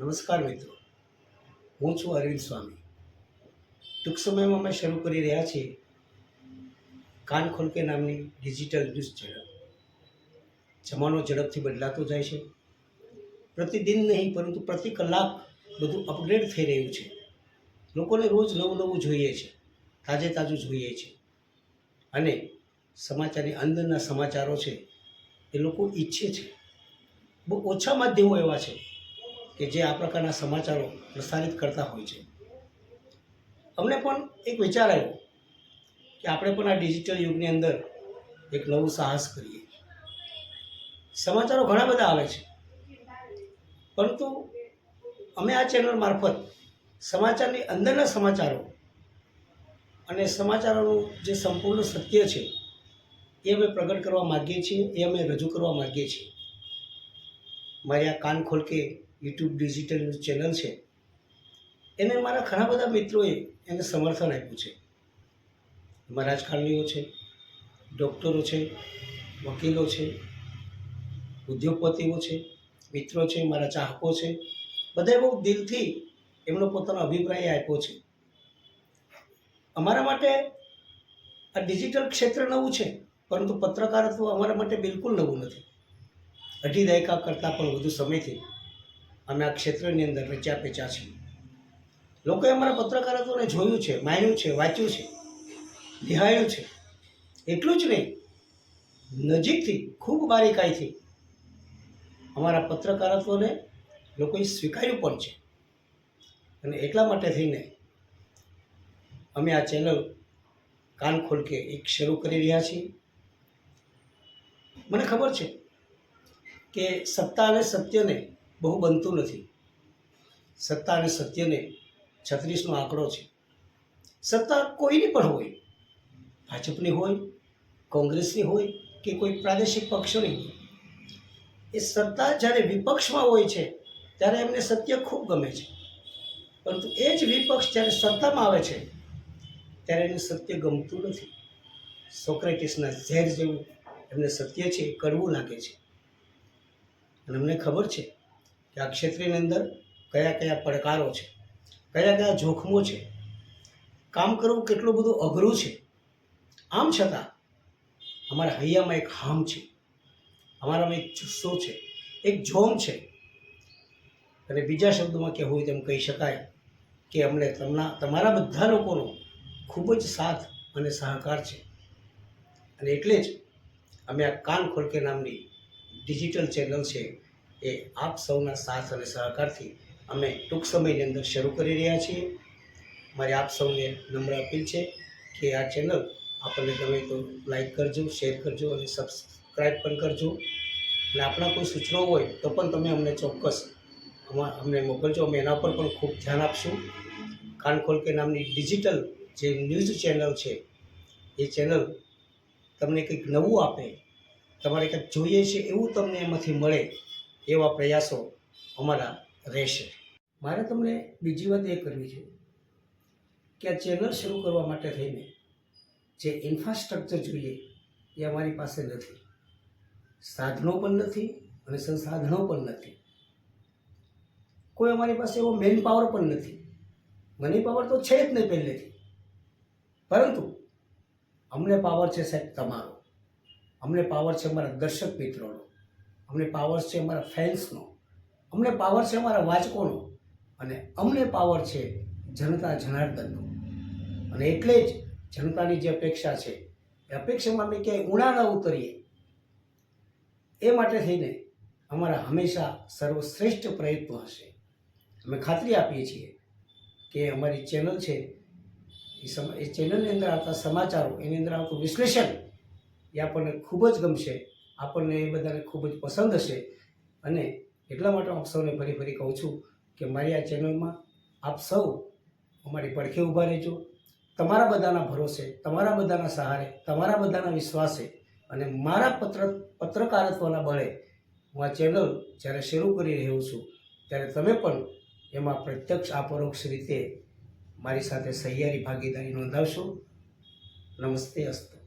નમસ્કાર મિત્રો. હું છું અરવિંદ સ્વામી. ટૂંક સમયમાં અમે શરૂ કરી રહ્યા છીએ કાન ખોલકે નામની ડિજિટલ ન્યૂઝ ચેનલ. જમાનો ઝડપથી બદલાતો જાય છે. પ્રતિદિન નહીં, પરંતુ પ્રતિ કલાક બધું અપગ્રેડ થઈ રહ્યું છે. લોકોને રોજ નવું નવું જોઈએ છે. તાજે તાજું જોઈએ છે. અને સમાચારની અંદરના સમાચારો છે એ લોકો ઈચ્છે છે. બહુ ઓછા માધ્યમો એવા છે. કે જે આ પ્રકારના સમાચારો પ્રસારિત કરતા હોય છે. અમને પણ એક વિચાર આવ્યો કે આપણે પણ આ ડિજિટલ યુગની અંદર એક નવું સાહસ કરીએ. સમાચારો ઘણા બધા આવે છે. પરંતુ અમે આ ચેનલ મારફત સમાચારની અંદરના સમાચારો અને સમાચારોનું જે સંપૂર્ણ સત્ય છે, એ અમે પ્રગટ કરવા માગીએ છીએ, એ અમે રજૂ કરવા માગીએ છીએ. મારી આ કાન ખોલ કે યુટ્યુબ ડિજિટલ ન્યૂઝ ચેનલ છે, એને મારા ઘણા બધા મિત્રોએ એને સમર્થન આપ્યું છે. એમાં રાજકારણીઓ છે, ડૉક્ટરો છે, વકીલો છે, ઉદ્યોગપતિઓ છે, મિત્રો છે, મારા ચાહકો છે, બધાએ બહુ દિલથી એમનો પોતાનો અભિપ્રાય આપ્યો છે. અમારા માટે આ ડિજિટલ ક્ષેત્ર નવું છે, પરંતુ પત્રકારત્વ અમારા માટે બિલકુલ નવું નથી. અઢી દાયકા કરતાં પણ વધુ સમયથી અમે આ ક્ષેત્રની અંદર રચ્યા પેચ્યા છે લોકોએ અમારા પત્રકારત્વને જોયું છે, માન્યું છે, વાંચ્યું છે, નિહાળ્યું છે. એટલું જ નહીં, નજીકથી, ખૂબ બારીકાઈથી અમારા પત્રકારત્વને લોકોએ સ્વીકાર્યું પણ છે. અને એટલા માટે થઈને અમે આ ચેનલ કાન ખોલ કે એક શરૂ કરી રહ્યા છીએ. મને ખબર છે કે સત્તા અને સત્યને બહુ બનતું નથી. સત્તા અને સત્યને છત્રીસનો આંકડો છે. સત્તા કોઈની પણ હોય, ભાજપની હોય, કોંગ્રેસની હોય કે કોઈ પ્રાદેશિક પક્ષોની હોય, એ સત્તા જ્યારે વિપક્ષમાં હોય છે, ત્યારે એમને સત્ય ખૂબ ગમે છે. પરંતુ એ જ વિપક્ષ જ્યારે સત્તામાં આવે છે, ત્યારે એને સત્ય ગમતું નથી. સોક્રેટિસના ઝેર જેવું એમને સત્ય છે, એ કડવું લાગે છે. અને અમને ખબર છે આ ક્ષેત્રની અંદર કયા કયા પડકારો છે, કયા કયા જોખમો છે. કામ કરવું કેટલું બધું અઘરું છે. આમ છતાં અમારા હૈયામાં એક હામ છે. અમારામાં એક જુસ્સો છે, એક જોમ છે. અને બીજા શબ્દોમાં કહેવું હોય તેમ કહી શકાય કે અમને તમના, તમારા બધા લોકોનો ખૂબ જ સાથ અને સહકાર છે. અને એટલે જ અમે આ કાન ખોલકે નામની ડિજિટલ ચેનલ છે એ આપ સૌના સાથ અને સહકારથી અમે ટૂંક સમયની અંદર શરૂ કરી રહ્યા છીએ. મારી આપ સૌને નમ્ર અપીલ છે કે આ ચેનલ આપણને ગમે તો લાઈક કરજો, શેર કરજો અને સબસ્ક્રાઈબ પણ કરજો. અને આપણા કોઈ સૂચનો હોય તો પણ તમે અમને ચોક્કસ અમા- અમને મોકલજો. અમે એના પર પણ ખૂબ ધ્યાન આપશું. કાન ખોલ કે નામની ડિજિટલ જે ન્યૂઝ ચેનલ છે, એ ચેનલ તમને કંઈક નવું આપે, તમારે કંઈક જોઈએ છે એવું તમને એમાંથી મળે એવા પ્રયાસો અમારા રહેશે. મારે તમને બીજી વાત એ કરવી છે કે આ ચેનલ શરૂ કરવા માટે થઈને જે ઇન્ફ્રાસ્ટ્રક્ચર જોઈએ એ અમારી પાસે નથી. સાધનો પણ નથી અને સંસાધનો પણ નથી. કોઈ અમારી પાસે એવો મેન પાવર પણ નથી. મની પાવર તો છે જ નહીં પહેલેથી. પરંતુ અમને પાવર છે સાહેબ તમારો. અમને પાવર છે અમારા દર્શક મિત્રોનો. અમને પાવર છે અમારા ફેન્સનો અમને પાવર છે અમારા વાચકોનો. અને અમને પાવર છે જનતા જનાર્દનનો. અને એટલે જ જનતાની જે અપેક્ષા છે, એ અપેક્ષામાં અમે ક્યાંય ઊણા ન ઉતરીએ. એ માટે થઈને અમારા હંમેશા સર્વશ્રેષ્ઠ પ્રયત્નો હશે. અમે ખાતરી આપીએ છીએ કે અમારી ચેનલ છે, એ સમ, એ ચેનલની અંદર આવતા સમાચારો, એની અંદર આવતું વિશ્લેષણ એ આપણને ખૂબ જ ગમશે. આપણને એ બધાને ખૂબ જ પસંદ હશે. અને એટલા માટે હું આપ સૌને ફરી ફરી કહું છું કે મારી આ ચેનલમાં આપ સૌ અમારી પડખે ઊભા રહેજો. તમારા બધાના ભરોસે, તમારા બધાના સહારે, તમારા બધાના વિશ્વાસે અને મારા પત્ર, પત્રકારત્વના બળે હું આ ચેનલ જ્યારે શરૂ કરી રહ્યો છું, ત્યારે તમે પણ એમાં પ્રત્યક્ષ આપરોક્ષ રીતે મારી સાથે સહિયારી ભાગીદારી નોંધાવશો. નમસ્તે અસ્તુ.